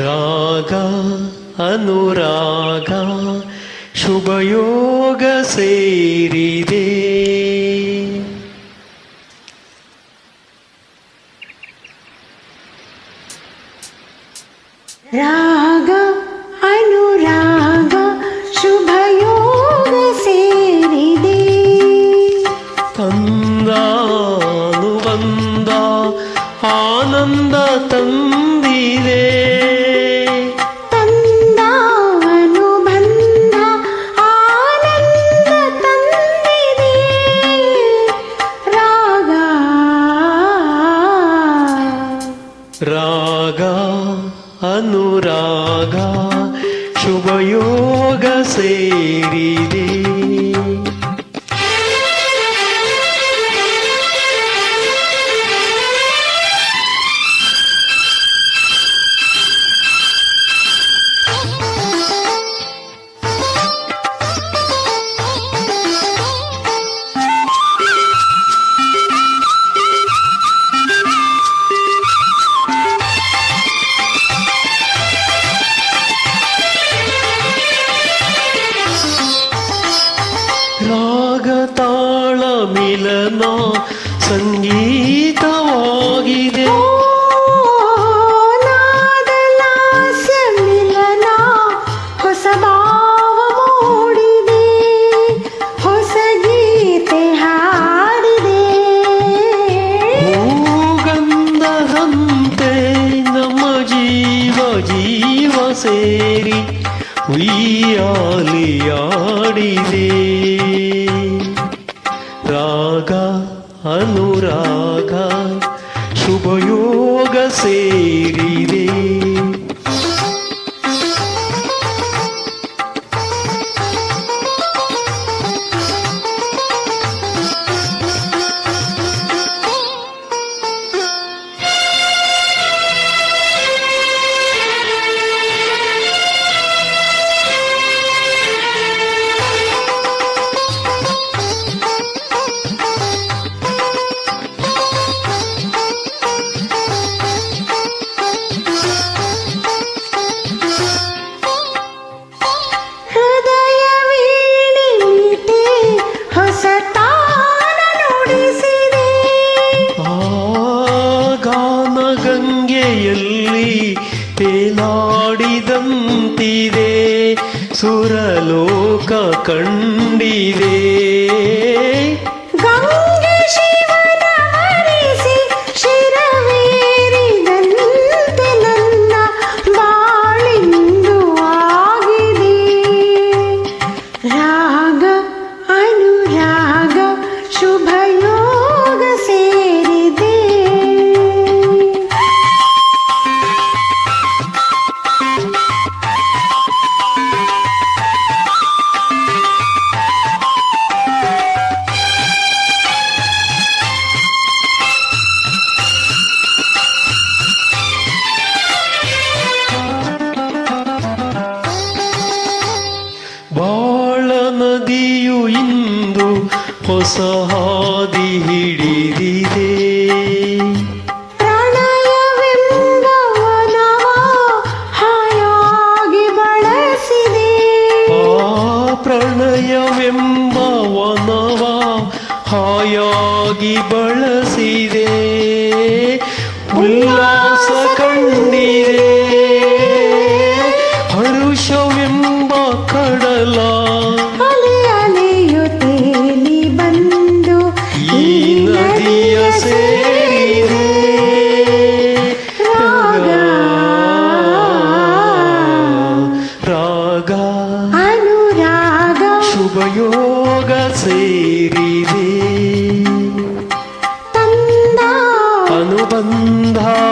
ರಾಗ ಅನುರಾಗ ಶುಭಯೋಗ ಸೇರಿದೆ. ರಾ त्यागा अनुरागा शुभयोग सेरिदे ಜೀವನ ಸಂಗೀತವಾಗಿದೆ. ಸೇರಿ ಉಯ್ಯಾಲಿಯಾಡಿದೆ రాగా ಅನುರಾಗ ಶುಭಯೋಗ ಸೇರಿದೆ ಹಾಡಿದಂತಿದೆ ಸುರಲೋಕ ಕಂಡಿದೆ ಹೊಸ ಹಾದಿ ಹಿಡಿದಿದೆ ಹಾಯಾಗಿ ಪ್ರಣಯವೆಂಬ ವನವ ಹಾಯಾಗಿ ಬಳಸಿದೆ. ಉಲ್ಲಾ बंधा